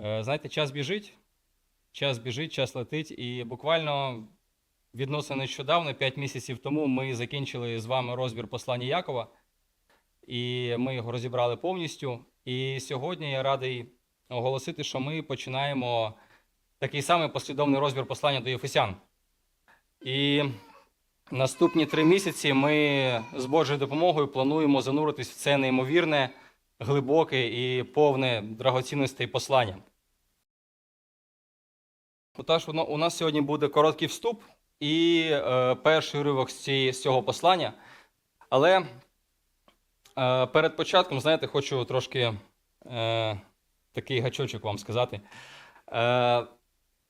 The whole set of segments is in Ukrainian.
Е, Знаєте, час біжить, час біжить, час летить, і буквально відносно нещодавно, 5 місяців тому, ми закінчили з вами розбір послання Якова, і ми його розібрали повністю. І сьогодні я радий оголосити, що ми починаємо такий самий послідовний розбір послання до Єфесян. І наступні три місяці ми з Божою допомогою плануємо зануритись в це неймовірне, глибоке і повне драгоцінностей послання. Отож, у нас сьогодні буде короткий вступ і е, перший уривок з, цього послання. Але е, перед початком, знаєте, хочу трошки е, такий гачочок вам сказати. Е,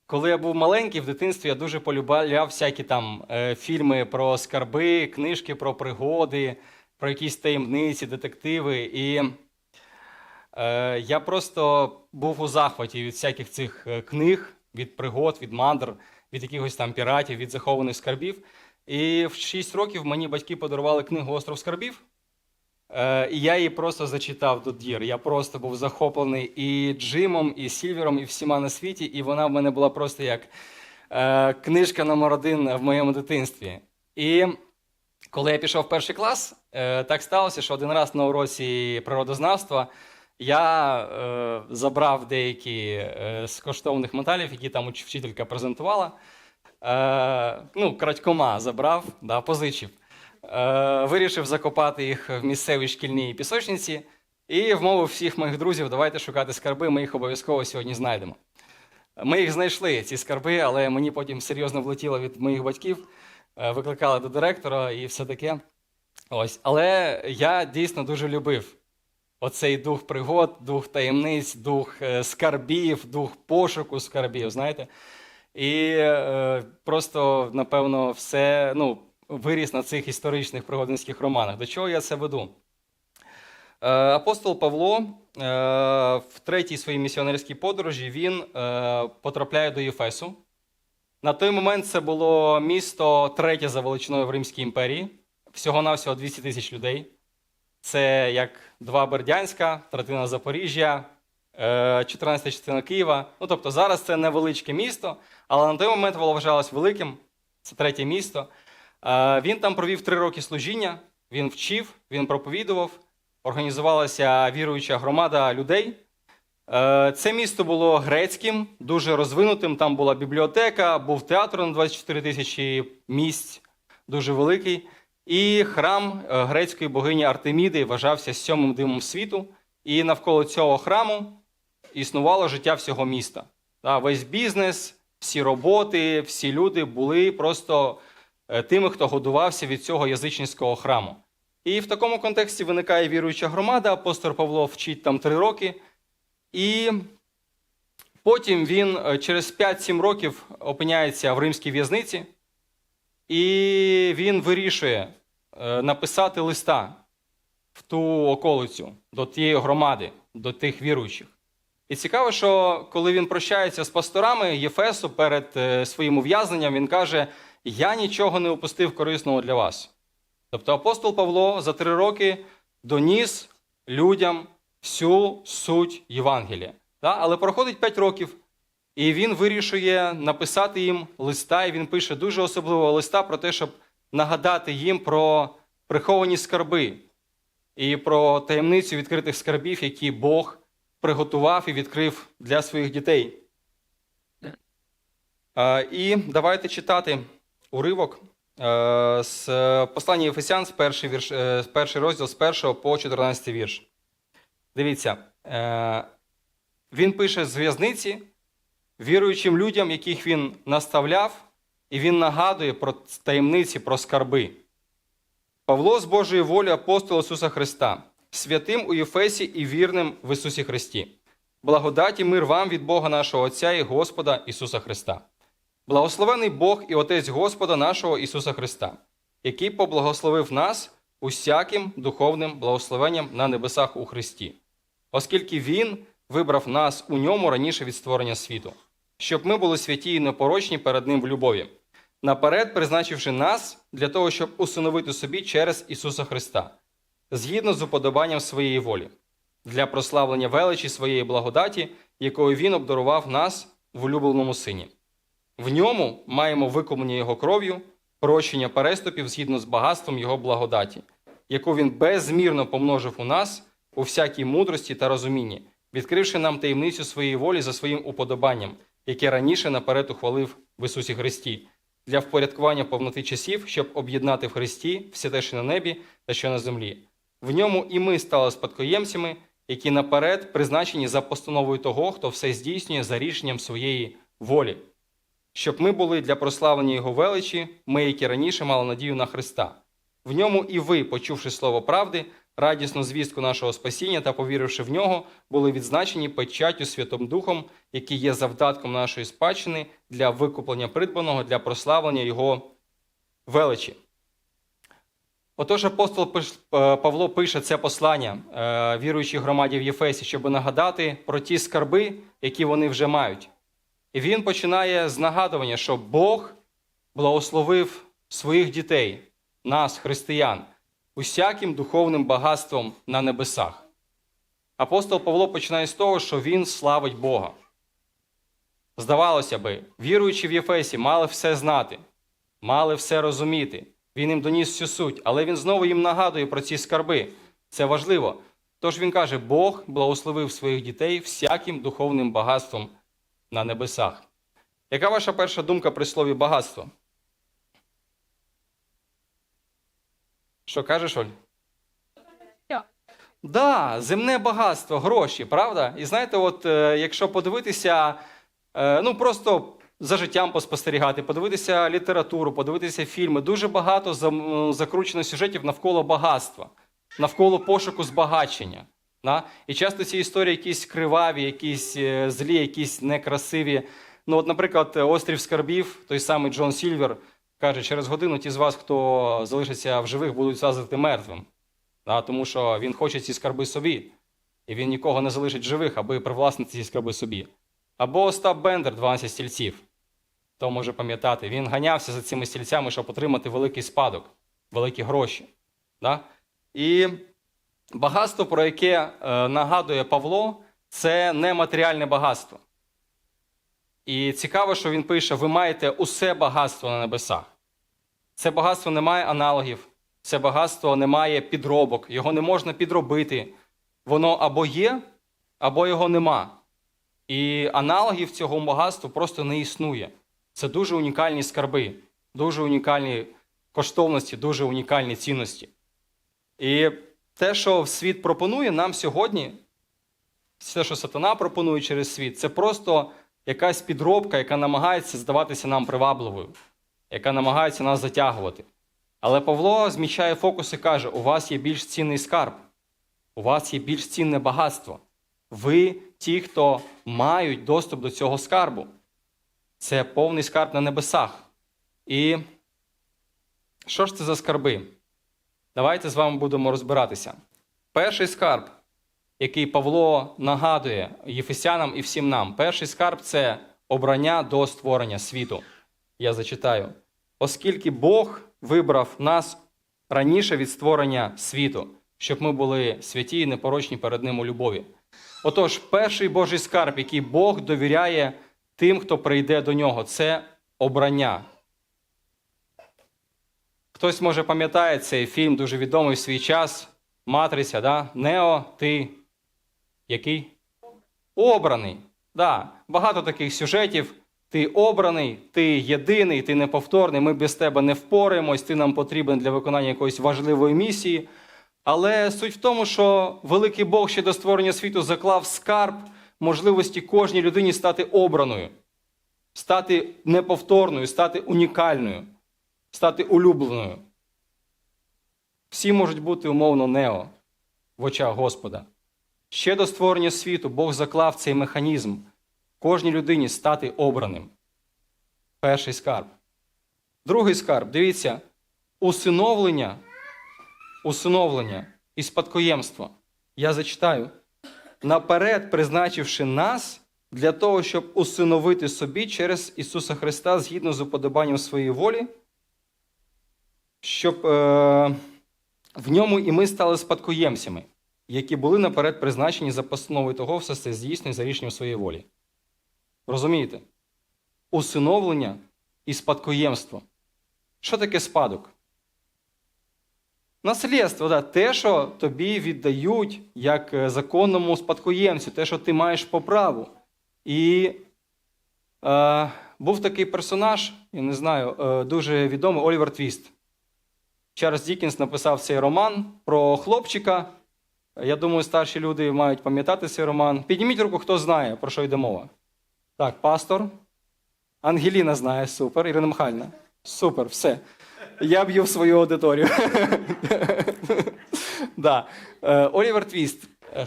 коли я був маленький в дитинстві, я дуже полюбляв всякі там е, фільми про скарби, книжки про пригоди, про якісь таємниці, детективи. І я просто був у захваті від всяких цих е, книг, від пригод, від мандр, від якихось там піратів, від захованих скарбів. І в 6 років мені батьки подарували книгу Остров скарбів. Е, і я її просто зачитав до дір. Я просто був захоплений і Джимом, і Сільвером, і всіма на світі, і вона в мене була просто як е, книжка номер один в моєму дитинстві. І коли я пішов в перший клас, е, так сталося, що один раз на уроці природознавства я е, забрав деякі е, з коштовних металів, які там вчителька презентувала. Е, ну, крадькома забрав, да, позичив. Е, вирішив закопати їх в місцевій шкільній пісочниці і вмовив всіх моїх друзів, давайте шукати скарби, ми їх обов'язково сьогодні знайдемо. Ми їх знайшли, ці скарби, але мені потім серйозно влетіло від моїх батьків, е, викликали до директора і все таке. Ось. Але я дійсно дуже любив оцей дух пригод, дух таємниць, дух е, скарбів, дух пошуку скарбів, знаєте. І е, просто, напевно, все ну, виріс на цих історичних пригодницьких романах. До чого я це веду? Е, апостол Павло в третій своїй місіонерській подорожі він потрапляє до Єфесу. На той момент це було місто третє за величиною в Римській імперії, всього-навсього 200 тисяч людей. Це як два Бердянська, третина Запоріжжя, е, 14 частина Києва. Ну, тобто зараз це невеличке місто, але на той момент воно вважалось великим. Це третє місто. Е, Він там провів три роки служіння, він вчив, він проповідував, організувалася віруюча громада людей. Е, Це місто було грецьким, дуже розвинутим. Там була бібліотека, був театр на 24 тисячі місць, дуже великий. І храм е, грецької богині Артеміди вважався сьомим димом світу. І навколо цього храму існувало життя всього міста. Та, Весь бізнес, всі роботи, всі люди були просто е, тими, хто годувався від цього язичницького храму. І в такому контексті виникає віруюча громада, апостол Павло вчить там три роки. І потім він е, через 5-7 років опиняється в римській в'язниці, і він вирішує е, написати листа в ту околицю, до тієї громади, до тих віруючих. І цікаво, що коли він прощається з пасторами Єфесу перед е, своїм ув'язненням, він каже: Я нічого не упустив корисного для вас. Тобто апостол Павло за три роки доніс людям всю суть Євангелія. Але проходить п'ять років, і він вирішує написати їм листа, і він пише дуже особливого листа про те, щоб нагадати їм про приховані скарби і про таємницю відкритих скарбів, які Бог приготував і відкрив для своїх дітей. Е, І давайте читати уривок е, з послання Єфесян, з перший, вірш, е, з перший розділ з 1 по 14 вірш. Дивіться, він пише з в'язниці віруючим людям, яких він наставляв, і він нагадує про таємниці, про скарби. Павло з Божої волі апостол Ісуса Христа, святим у Єфесі і вірним в Ісусі Христі. Благодать і мир вам від Бога нашого Отця і Господа Ісуса Христа. Благословений Бог і Отець Господа нашого Ісуса Христа, який поблагословив нас усяким духовним благословенням на небесах у Христі, оскільки Він вибрав нас у ньому раніше від створення світу, щоб ми були святі і непорочні перед Ним в любові, наперед призначивши нас для того, щоб усиновити собі через Ісуса Христа, згідно з уподобанням своєї волі, для прославлення величі своєї благодаті, якою Він обдарував нас в улюбленому сині. В ньому маємо викуплення Його кров'ю, прощення переступів згідно з багатством Його благодаті, яку Він безмірно помножив у нас у всякій мудрості та розумінні, відкривши нам таємницю своєї волі за своїм уподобанням, яке раніше наперед ухвалив в Ісусі Христі, для впорядкування повноти часів, щоб об'єднати в Христі все те, що на небі та що на землі. В ньому і ми стали спадкоємцями, які наперед призначені за постановою того, хто все здійснює за рішенням своєї волі, щоб ми були для прославлення Його величі, ми, які раніше мали надію на Христа. В ньому і ви, почувши слово правди, радісну звістку нашого спасіння та повіривши в нього, були відзначені печаттю Святим Духом, який є завдатком нашої спадщини для викуплення придбаного для прославлення Його величі. Отож, апостол е, Павло пише це послання е, віруючій громаді в Єфесі, щоб нагадати про ті скарби, які вони вже мають. І він починає з нагадування, що Бог благословив своїх дітей, нас, християн, усяким духовним багатством на небесах. Апостол Павло починає з того, що він славить Бога. Здавалося би, віруючі в Єфесі мали все знати, мали все розуміти. Він їм доніс всю суть, але він знову їм нагадує про ці скарби. Це важливо. Тож він каже: Бог благословив своїх дітей всяким духовним багатством на небесах. Яка ваша перша думка при слові багатство? Що кажеш, Оль? Да, земне багатство, гроші, правда? І знаєте, от е, якщо подивитися, е, ну просто за життям поспостерігати, подивитися літературу, подивитися фільми, дуже багато закручено сюжетів навколо багатства, навколо пошуку збагачення. Да? І часто ці історії якісь криваві, якісь е, злі, якісь некрасиві. Ну, от, наприклад, острів скарбів, той самий Джон Сільвер каже, через годину ті з вас, хто залишиться в живих, будуть зазити мертвим. Да, тому що він хоче ці скарби собі, і він нікого не залишить живих, аби привласнити ці скарби собі. Або Остап Бендер, 12 стільців. Хто може пам'ятати, він ганявся за цими стільцями, щоб отримати великий спадок, великі гроші. Да? І багатство, про яке е, нагадує Павло, це нематеріальне багатство. І цікаво, що він пише: ви маєте усе багатство на небесах. Це багатство не має аналогів, це багатство не має підробок, його не можна підробити. Воно або є, або його нема. І аналогів цього багатства просто не існує. Це дуже унікальні скарби, дуже унікальні коштовності, дуже унікальні цінності. І те, що світ пропонує нам сьогодні, все, що сатана пропонує через світ, це просто якась підробка, яка намагається здаватися нам привабливою, яка намагається нас затягувати. Але Павло зміщає фокус і каже: у вас є більш цінний скарб, у вас є більш цінне багатство. Ви ті, хто мають доступ до цього скарбу. Це повний скарб на небесах. І що ж це за скарби? Давайте з вами будемо розбиратися. Перший скарб, який Павло нагадує Єфесянам і всім нам, перший скарб це обрання до створення світу. Я зачитаю. Оскільки Бог вибрав нас раніше від створення світу, щоб ми були святі і непорочні перед Ним у любові. Отож, перший Божий скарб, який Бог довіряє тим, хто прийде до нього, це обрання. Хтось може пам'ятає цей фільм дуже відомий в свій час. Матриця, да? Нео, ти який? Обраний. Да. Багато таких сюжетів. Ти обраний, ти єдиний, ти неповторний, ми без тебе не впораємось, ти нам потрібен для виконання якоїсь важливої місії. Але суть в тому, що великий Бог ще до створення світу заклав скарб можливості кожній людині стати обраною, стати неповторною, стати унікальною, стати улюбленою. Всі можуть бути умовно нео в очах Господа. Ще до створення світу Бог заклав цей механізм кожній людині стати обраним. Перший скарб. Другий скарб, дивіться, усиновлення, усиновлення і спадкоємство. Я зачитаю. Наперед призначивши нас для того, щоб усиновити собі через Ісуса Христа згідно з уподобанням своєї волі, щоб е, в ньому і ми стали спадкоємцями. які були наперед призначені за постановою того, все це здійснює за рішенням своєї волі. Розумієте? Усиновлення і спадкоємство. Що таке спадок? Наслідство, да, те, що тобі віддають як е, законному спадкоємцю, те, що ти маєш по праву. І е, був такий персонаж, я не знаю, е, дуже відомий Олівер Твіст. Чарльз Дікінс написав цей роман про хлопчика. Я думаю, старші люди мають пам'ятати цей роман. Підніміть руку, хто знає, про що йде мова. Так, пастор. Ангеліна знає, супер. Ірина Михайлівна. Супер, все. Я б'ю в свою аудиторію. да. Е, Олівер Твіст. Е,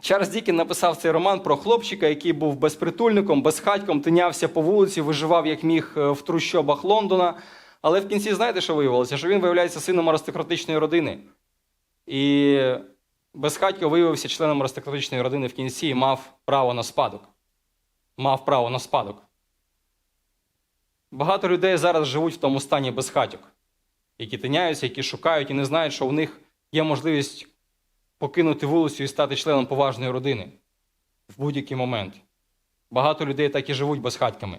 Чарльз Дікін написав цей роман про хлопчика, який був безпритульником, безхатьком, тинявся по вулиці, виживав як міг е, в трущобах Лондона. Але в кінці знаєте, що виявилося? Що він виявляється сином аристократичної родини. І безхатько виявився членом аристократичної родини в кінці і мав право на спадок. Мав право на спадок. Багато людей зараз живуть в тому стані безхатьок, які тиняються, які шукають і не знають, що у них є можливість покинути вулицю і стати членом поважної родини в будь-який момент. Багато людей так і живуть безхатьками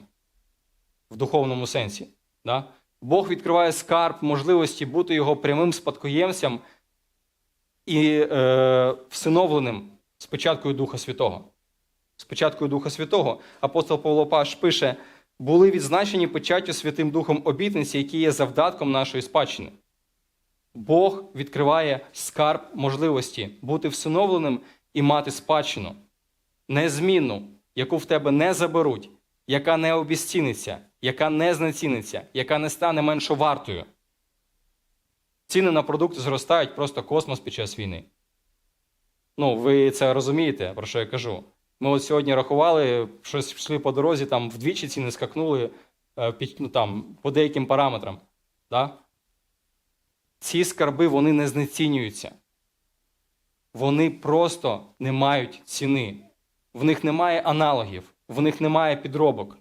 в духовному сенсі. Да? Бог відкриває скарб можливості бути його прямим спадкоємцем і е, всиновленим спочаткою Духа Святого. Спочаткою Духа Святого апостол Павло Паш пише: були відзначені печаттю Святим Духом обітниці, які є завдатком нашої спадщини. Бог відкриває скарб можливості бути всиновленим і мати спадщину, незмінну, яку в тебе не заберуть, яка не обіціниться, яка не знеціниться, яка не стане меншо вартою. Ціни на продукти зростають просто космос під час війни. Ну, ви це розумієте, про що я кажу. Ми от сьогодні рахували, щось йшли по дорозі, там вдвічі ціни скакнули е, ну, там, по деяким параметрам. Да? Ці скарби вони не знецінюються. Вони просто не мають ціни. В них немає аналогів, в них немає підробок.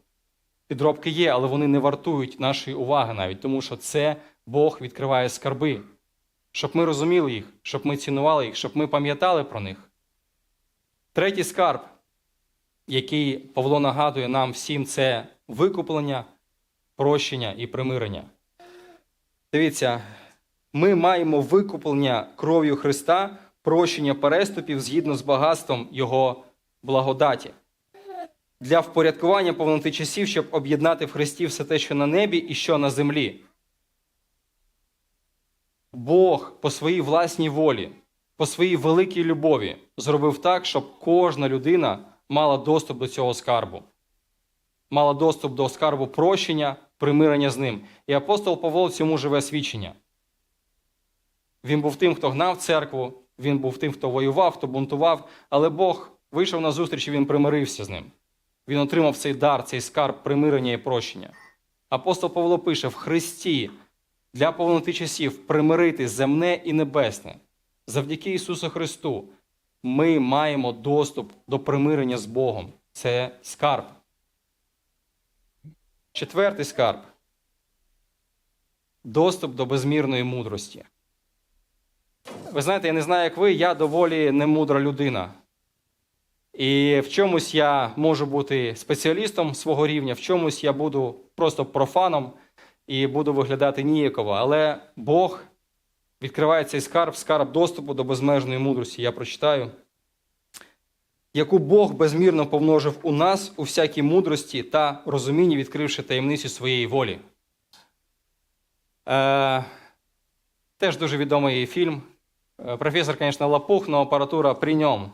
Підробки є, але вони не вартують нашої уваги навіть, тому що це Бог відкриває скарби, щоб ми розуміли їх, щоб ми цінували їх, щоб ми пам'ятали про них. Третій скарб, який Павло нагадує нам всім, це викуплення, прощення і примирення. Дивіться, ми маємо викуплення кров'ю Христа, прощення переступів згідно з багатством Його благодаті. Для впорядкування повноти часів, щоб об'єднати в Христі все те, що на небі і що на землі. Бог по своїй власній волі, по своїй великій любові зробив так, щоб кожна людина мала доступ до цього скарбу, мала доступ до скарбу прощення, примирення з ним. І апостол Павло цьому живе свідчення. Він був тим, хто гнав церкву, він був тим, хто воював, хто бунтував, але Бог вийшов на зустріч і він примирився з ним. Він отримав цей дар, цей скарб примирення і прощення. Апостол Павло пише: в Христі для повноти часів примирити земне і небесне. Завдяки Ісусу Христу ми маємо доступ до примирення з Богом. Це скарб. Четвертий скарб доступ до безмірної мудрості. Ви знаєте, я не знаю, як ви, я доволі немудра людина. І в чомусь я можу бути спеціалістом свого рівня, в чомусь я буду просто профаном і буду виглядати ніяково. Але Бог відкриває цей скарб, скарб доступу до безмежної мудрості. Я прочитаю, яку Бог безмірно помножив у нас у всякій мудрості та розумінні, відкривши таємницю своєї волі. Е, Теж дуже відомий фільм. Е, Професор, звісно, лапух, але апаратура при ньому.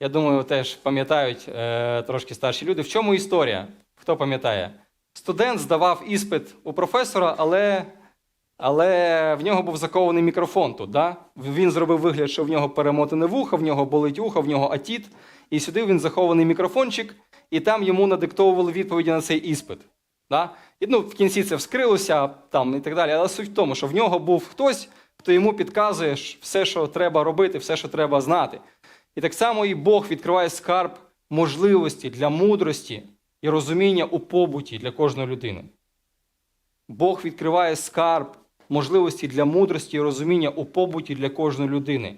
Я думаю, теж пам'ятають е, трошки старші люди. В чому історія? Хто пам'ятає? Студент здавав іспит у професора, але, але в нього був закований мікрофон тут. Да? Він зробив вигляд, що в нього перемотане вухо, в нього болить ухо, в нього атіт. І сюди він захований мікрофончик, і там йому надиктовували відповіді на цей іспит. Да? І ну, в кінці це вскрилося там, і так далі. Але суть в тому, що в нього був хтось, хто йому підказує все, що треба робити, все, що треба знати. І так само і Бог відкриває скарб можливості для мудрості і розуміння у побуті для кожної людини. Бог відкриває скарб можливості для мудрості і розуміння у побуті для кожної людини.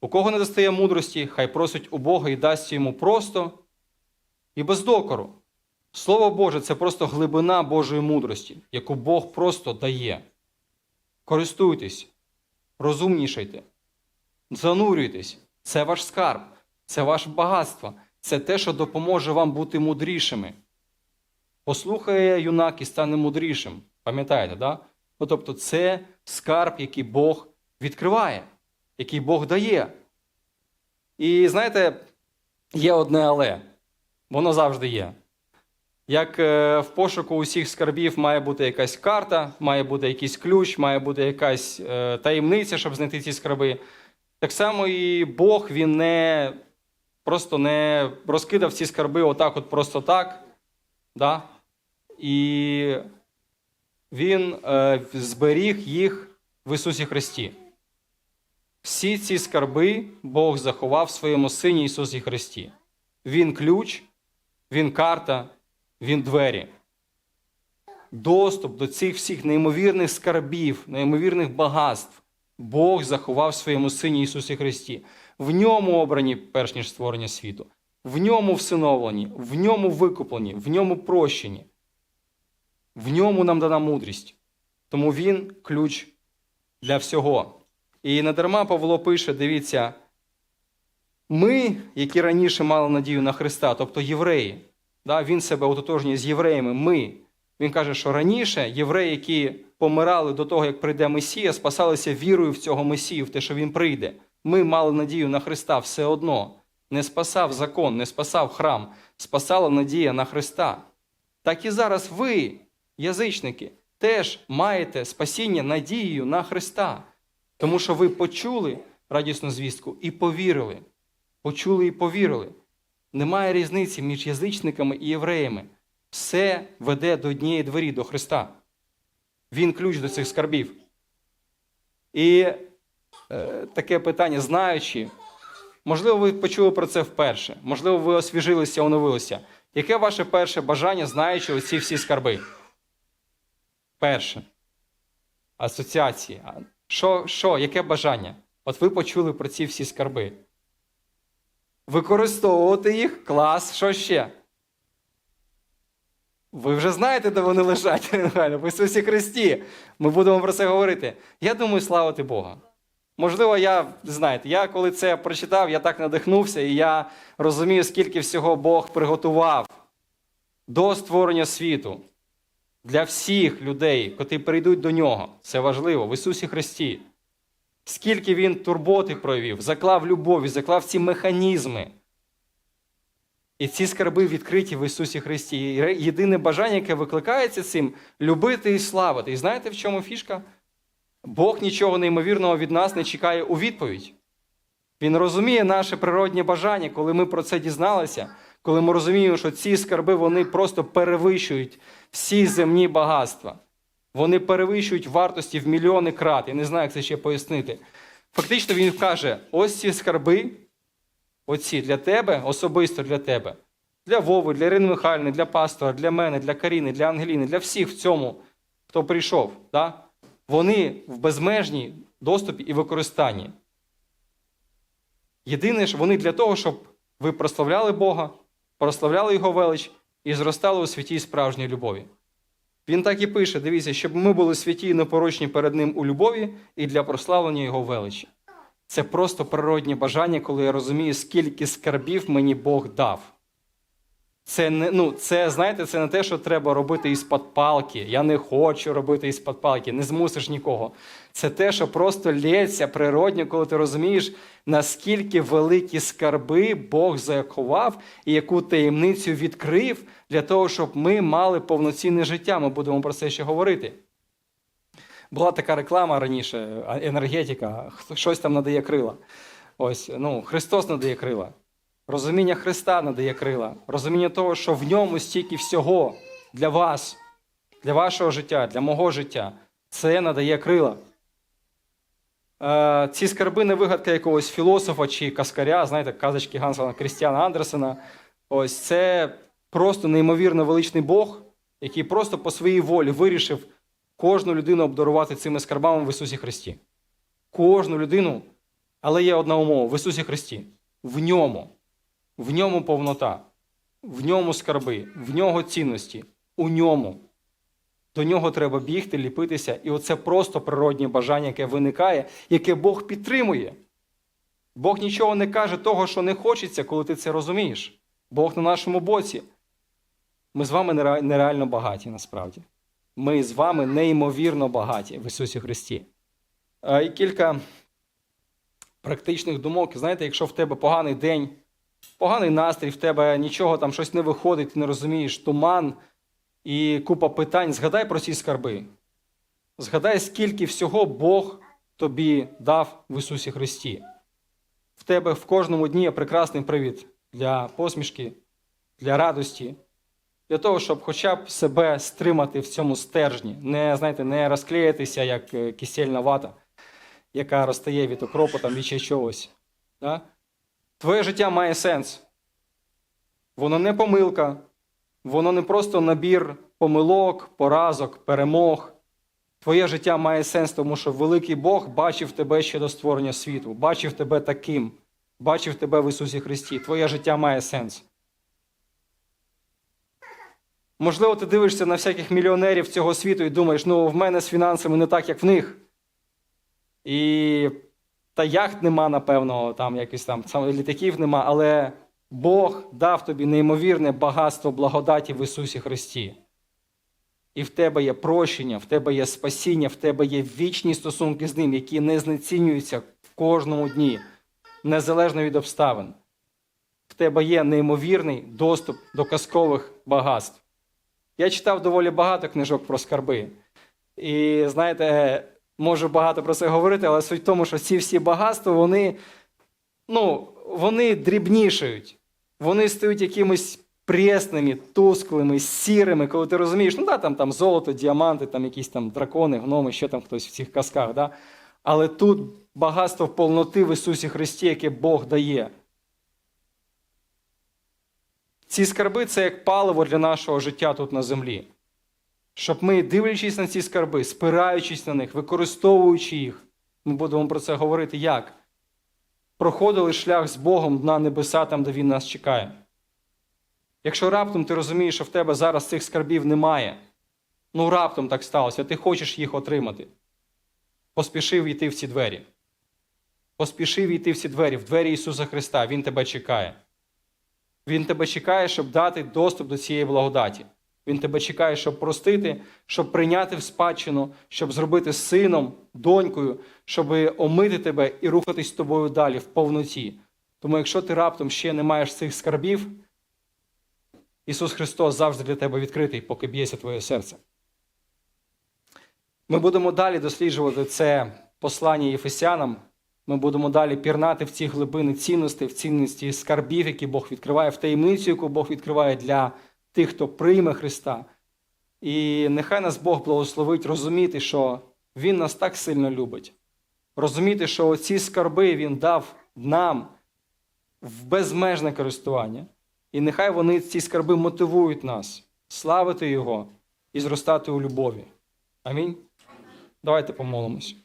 У кого не достає мудрості, хай просить у Бога і дасть йому просто і без докору. Слово Боже це просто глибина Божої мудрості, яку Бог просто дає. Користуйтесь, розумнішайте, занурюйтесь. Це ваш скарб, це ваше багатство, це те, що допоможе вам бути мудрішими. Послухає юнак і стане мудрішим. Пам'ятаєте, да? Ну, тобто, це скарб, який Бог відкриває, який Бог дає. І знаєте, є одне але. Воно завжди є. Як е, в пошуку усіх скарбів має бути якась карта, має бути якийсь ключ, має бути якась е, таємниця, щоб знайти ці скарби. Так само і Бог він не просто не розкидав ці скарби отак, от просто так. Да? І Він е, зберіг їх в Ісусі Христі. Всі ці скарби Бог заховав в своєму Сині Ісусі Христі. Він ключ, Він карта, Він двері. Доступ до цих всіх неймовірних скарбів, неймовірних багатств Бог заховав в своєму Сині Ісусі Христі. В ньому обрані, перш ніж створення світу, в ньому всиновлені, в ньому викуплені, в ньому прощені. В ньому нам дана мудрість. Тому він ключ для всього. І надарма Павло пише: дивіться, ми, які раніше мали надію на Христа, тобто євреї, да, він себе ототожнює з євреями, ми. Він каже, що раніше євреї, які помирали до того, як прийде Месія, спасалися вірою в цього Месію, в те, що він прийде. Ми мали надію на Христа все одно. Не спасав закон, не спасав храм, спасала надія на Христа. Так і зараз ви, язичники, теж маєте спасіння надією на Христа. Тому що ви почули радісну звістку і повірили. Почули і повірили. Немає різниці між язичниками і євреями. Все веде до однієї двері, до Христа. Він ключ до цих скарбів. І е, таке питання, знаючи, можливо, ви почули про це вперше, можливо, ви освіжилися, оновилися. Яке ваше перше бажання, знаючи оці всі скарби? Перше. Асоціації. Що, що, яке бажання? От ви почули про ці всі скарби. Використовувати їх, клас, що ще? Ви вже знаєте, де вони лежать, в Ісусі Христі. Ми будемо про це говорити. Я думаю, славити Бога. Можливо, я, знаєте, я коли це прочитав, я так надихнувся, і я розумію, скільки всього Бог приготував до створення світу для всіх людей, котрі прийдуть до нього. Це важливо в Ісусі Христі. Скільки Він турботи проявив, заклав любові, заклав ці механізми. І ці скарби відкриті в Ісусі Христі. І єдине бажання, яке викликається цим любити і славити. І знаєте, в чому фішка? Бог нічого неймовірного від нас не чекає у відповідь. Він розуміє наше природнє бажання, коли ми про це дізналися, коли ми розуміємо, що ці скарби вони просто перевищують всі земні багатства. Вони перевищують вартості в мільйони крат. Я не знаю, як це ще пояснити. Фактично, він каже: ось ці скарби, оці для тебе, особисто для тебе, для Вови, для Ірини Михайлівни, для пастора, для мене, для Каріни, для Ангеліни, для всіх в цьому, хто прийшов. Да? Вони в безмежній доступі і використанні. Єдине, що вони для того, щоб ви прославляли Бога, прославляли Його велич і зростали у святій справжній любові. Він так і пише: дивіться, щоб ми були святі і непорочні перед Ним у любові і для прославлення Його величі. Це просто природнє бажання, коли я розумію, скільки скарбів мені Бог дав. Це не ну, це, знаєте, це не те, що треба робити із-пад палки. Я не хочу робити із-пад палки, не змусиш нікого. Це те, що просто лється природньо, коли ти розумієш, наскільки великі скарби Бог заховав і яку таємницю відкрив для того, щоб ми мали повноцінне життя. Ми будемо про це ще говорити. Була така реклама раніше, енергетика, щось там надає крила. Ось, ну, Христос надає крила. Розуміння Христа надає крила, розуміння того, що в ньому стільки всього для вас, для вашого життя, для мого життя, це надає крила. Е, ці скарби не вигадка якогось філософа чи каскаря, знаєте, казочки Гансона Крістіана Андерсена. Ось це просто неймовірно величний Бог, який просто по своїй волі вирішив кожну людину обдарувати цими скарбами в Ісусі Христі. Кожну людину Але є одна умова в Ісусі Христі. В ньому, в ньому повнота, в ньому скарби, в нього цінності, у ньому. До нього треба бігти, ліпитися, і оце просто природнє бажання, яке виникає, яке Бог підтримує. Бог нічого не каже того, що не хочеться, коли ти це розумієш. Бог на нашому боці. Ми з вами нереально багаті насправді. Ми з вами неймовірно багаті в Ісусі Христі. І кілька практичних думок. Знаєте, якщо в тебе поганий день, поганий настрій, в тебе нічого там щось не виходить, ти не розумієш, туман і купа питань, згадай про ці скарби. Згадай, скільки всього Бог тобі дав в Ісусі Христі. В тебе в кожному дні є прекрасний привід для посмішки, для радості, для того, щоб хоча б себе стримати в цьому стержні, не, знаєте, не розклеїтися, як е, кисельна вата, яка розтає від окропу там, від чогось. Да? Твоє життя має сенс. Воно не помилка, воно не просто набір помилок, поразок, перемог. Твоє життя має сенс, тому що великий Бог бачив тебе ще до створення світу, бачив тебе таким, бачив тебе в Ісусі Христі. Твоє життя має сенс. Можливо, ти дивишся на всяких мільйонерів цього світу і думаєш, ну в мене з фінансами не так, як в них. І та яхт нема, напевно, там якось там літаків нема, але Бог дав тобі неймовірне багатство благодаті в Ісусі Христі. І в тебе є прощення, в тебе є спасіння, в тебе є вічні стосунки з ним, які не знецінюються в кожному дні, незалежно від обставин. В тебе є неймовірний доступ до казкових багатств. Я читав доволі багато книжок про скарби. І знаєте, можу багато про це говорити, але суть в тому, що ці всі багатства, вони, ну, вони дрібнішають. Вони стають якимось пресними, тусклими, сірими, коли ти розумієш, ну да, там, там золото, діаманти, там якісь там дракони, гноми, що там хтось в цих казках. Да? Але тут багатство повноти в Ісусі Христі, яке Бог дає. Ці скарби це як паливо для нашого життя тут на землі. Щоб ми, дивлячись на ці скарби, спираючись на них, використовуючи їх, ми будемо про це говорити як? Проходили шлях з Богом на небеса, там, де Він нас чекає. Якщо раптом ти розумієш, що в тебе зараз цих скарбів немає, ну раптом так сталося, ти хочеш їх отримати. Поспішив йти в ці двері. Поспішив йти в ці двері, в двері Ісуса Христа. Він тебе чекає. Він тебе чекає, щоб дати доступ до цієї благодаті. Він тебе чекає, щоб простити, щоб прийняти в спадщину, щоб зробити сином, донькою, щоб омити тебе і рухатись з тобою далі в повноті. Тому, якщо ти раптом ще не маєш цих скарбів, Ісус Христос завжди для тебе відкритий, поки б'ється твоє серце. Ми будемо далі досліджувати це послання Єфесянам. Ми будемо далі пірнати в ці глибини цінностей, в цінності скарбів, які Бог відкриває, в таємницю, яку Бог відкриває для тих, хто прийме Христа. І нехай нас Бог благословить розуміти, що Він нас так сильно любить. Розуміти, що ці скарби Він дав нам в безмежне користування. І нехай вони, ці скарби, мотивують нас славити Його і зростати у любові. Амінь. Давайте помолимось.